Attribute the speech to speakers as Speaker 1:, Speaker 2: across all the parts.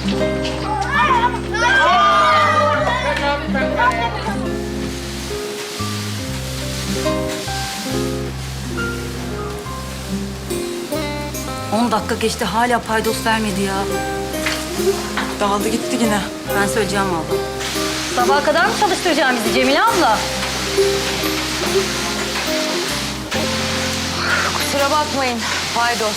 Speaker 1: On dakika geçti hala paydos vermedi ya.
Speaker 2: Dağıldı gitti yine.
Speaker 1: Ben söyleyeceğim valla. Sabaha kadar mı çalıştıracağım bizi Cemile abla?
Speaker 2: Kusura bakmayın. Paydos.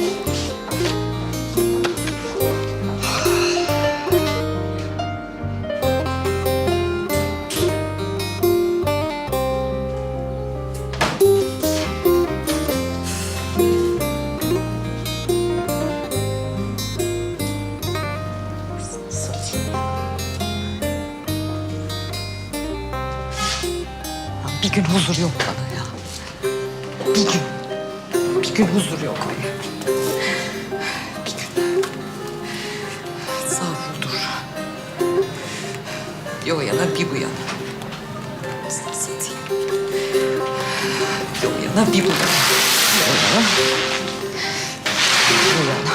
Speaker 2: Bir gün huzur yok bana ya. Bir gün. Bir gün huzur yok bana. Bir gün. Savruldur. Bir o yana bir bu yana. Satayım? Bir o yana bir bu yana. Bir o yana. Bir yana.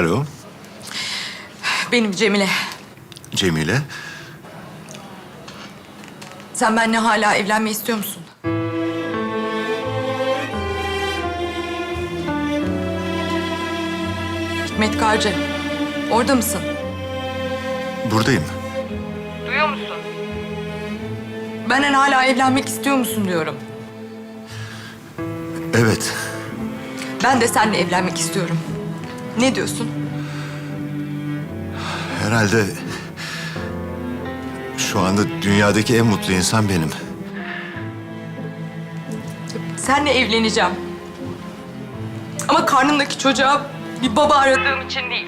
Speaker 3: Alo,
Speaker 2: Benim Cemile.
Speaker 3: Cemile.
Speaker 2: Sen benimle hala evlenmeyi istiyor musun? Hikmet Karcı. Orada mısın?
Speaker 3: Buradayım.
Speaker 2: Duyuyor musun? Benden hala evlenmek istiyor musun diyorum.
Speaker 3: Evet,
Speaker 2: Ben de seninle evlenmek istiyorum. Ne diyorsun?
Speaker 3: herhalde şu anda dünyadaki en mutlu insan benim.
Speaker 2: Seninle evleneceğim. Ama karnımdaki çocuğa bir baba aradığım için değil.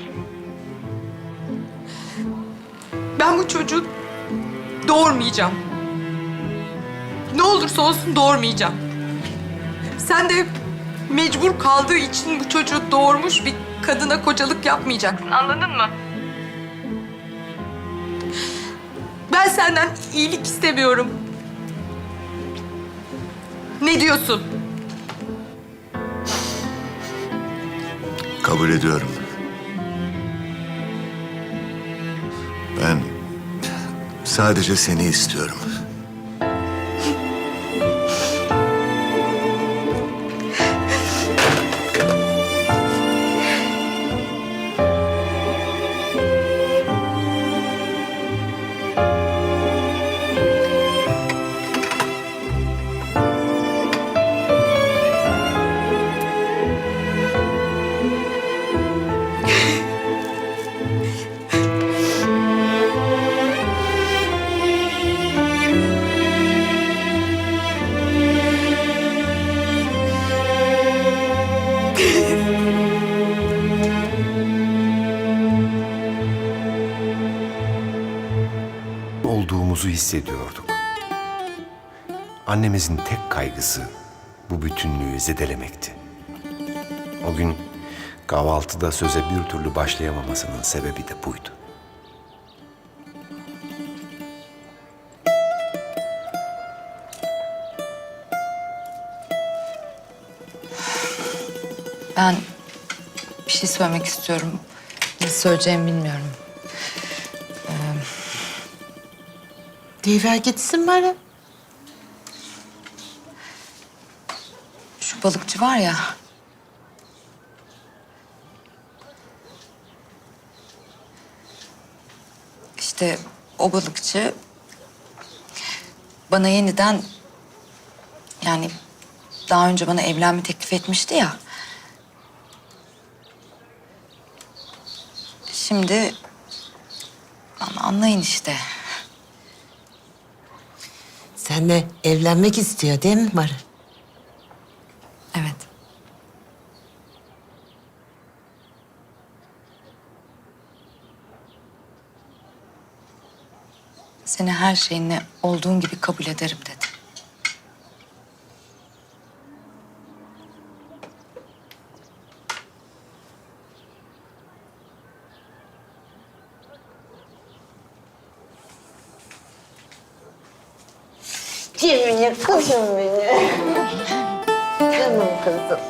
Speaker 2: Ben bu çocuğu doğurmayacağım. Ne olursa olsun doğurmayacağım. Sen de mecbur kaldığı için bu çocuğu doğurmuş bir kadına kocalık yapmayacaksın. Anladın mı? Ben senden iyilik istemiyorum. Ne diyorsun?
Speaker 3: Kabul ediyorum. Ben sadece seni istiyorum.
Speaker 4: Annemizin tek kaygısı bu bütünlüğü zedelemekti. O gün kahvaltıda söze bir türlü başlayamamasının sebebi de buydu.
Speaker 5: Ben bir şey söylemek istiyorum. Nasıl söyleyeceğimi bilmiyorum. Ee...
Speaker 6: Deyiver gitsin bari.
Speaker 5: Balıkçı var ya. İşte o balıkçı bana yeniden yani daha önce bana evlenme teklif etmişti ya. Şimdi an- anlayın işte.
Speaker 6: Seninle evlenmek istiyor değil mi Marı?
Speaker 5: Evet. Seni her şeyinle olduğun gibi kabul ederim dedi.
Speaker 6: Cemile kızım benim. Canım kızım.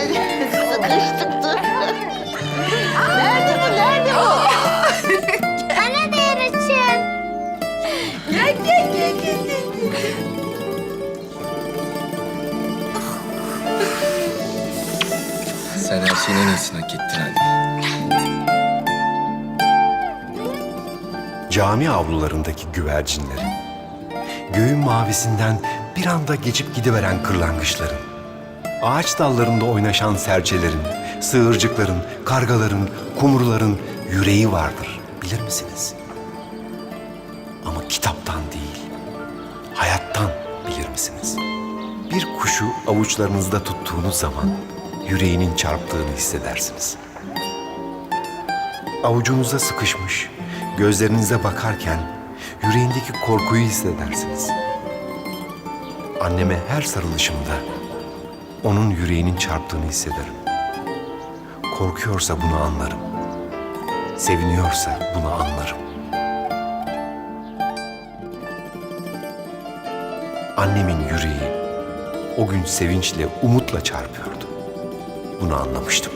Speaker 6: Ay sıkıştık dur. Nerede bu? Nerede bu?
Speaker 7: Bana da yarışın.
Speaker 6: Gel gel gel gel. gel.
Speaker 8: Sen her şeyin en iyisini hak ettin anne.
Speaker 4: Cami avlularındaki güvercinlerin, göğün mavisinden bir anda geçip gidiveren kırlangıçların, ağaç dallarında oynaşan serçelerin, sığırcıkların, kargaların, kumruların yüreği vardır bilir misiniz? Ama kitaptan değil, hayattan bilir misiniz? Bir kuşu avuçlarınızda tuttuğunuz zaman yüreğinin çarptığını hissedersiniz. Avucunuzda sıkışmış, gözlerinize bakarken yüreğindeki korkuyu hissedersiniz. Anneme her sarılışımda onun yüreğinin çarptığını hissederim. Korkuyorsa bunu anlarım. Seviniyorsa bunu anlarım. Annemin yüreği o gün sevinçle, umutla çarpıyordu. Bunu anlamıştım.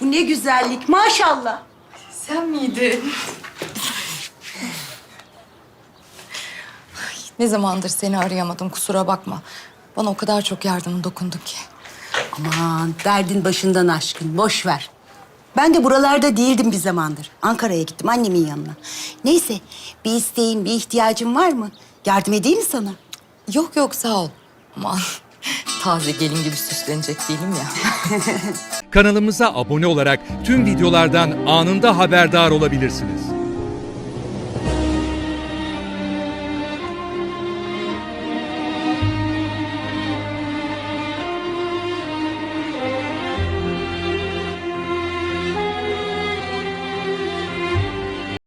Speaker 6: Bu ne güzellik maşallah.
Speaker 2: Sen miydin?
Speaker 5: Ne zamandır seni arayamadım kusura bakma. Bana o kadar çok yardımın dokundu ki.
Speaker 6: Aman derdin başından aşkın boş ver. Ben de buralarda değildim bir zamandır. Ankara'ya gittim annemin yanına. Neyse bir isteğin, bir ihtiyacın var mı? Yardım edeyim mi sana?
Speaker 5: Yok yok sağ ol. Aman taze gelin gibi süslenecek değilim ya.
Speaker 9: Kanalımıza abone olarak tüm videolardan anında haberdar olabilirsiniz.